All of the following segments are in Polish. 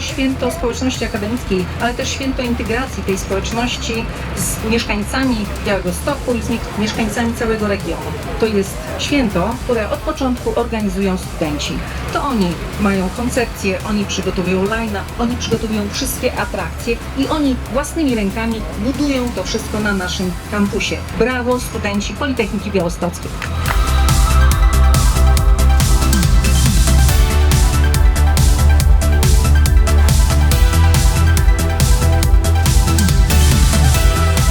święto społeczności akademickiej, ale też święto integracji tej społeczności z mieszkańcami Białegostoku i z mi- mieszkańcami całego regionu. To jest święto, które od początku organizują studenci. To oni mają koncepcję, oni przygotowują line oni przygotowują wszystkie atrakcje i oni własnymi rękami budują to wszystko na naszym kampusie. Brawo studenci Politechniki Białostockiej.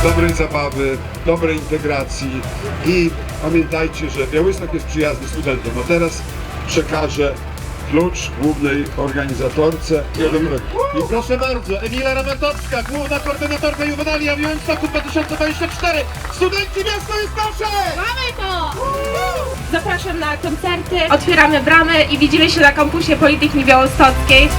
Dobrej zabawy, dobrej integracji i pamiętajcie, że Białystok jest przyjazny studentom. A teraz przekażę klucz głównej organizatorce. I proszę bardzo, Emila Ramatowska, główna koordynatorka Juvenalia w Białymstoku 2024. Studenci miasto jest nasze! Mamy to! Zapraszam na koncerty, otwieramy bramy i widzimy się na kampusie Politechniki Białostockiej.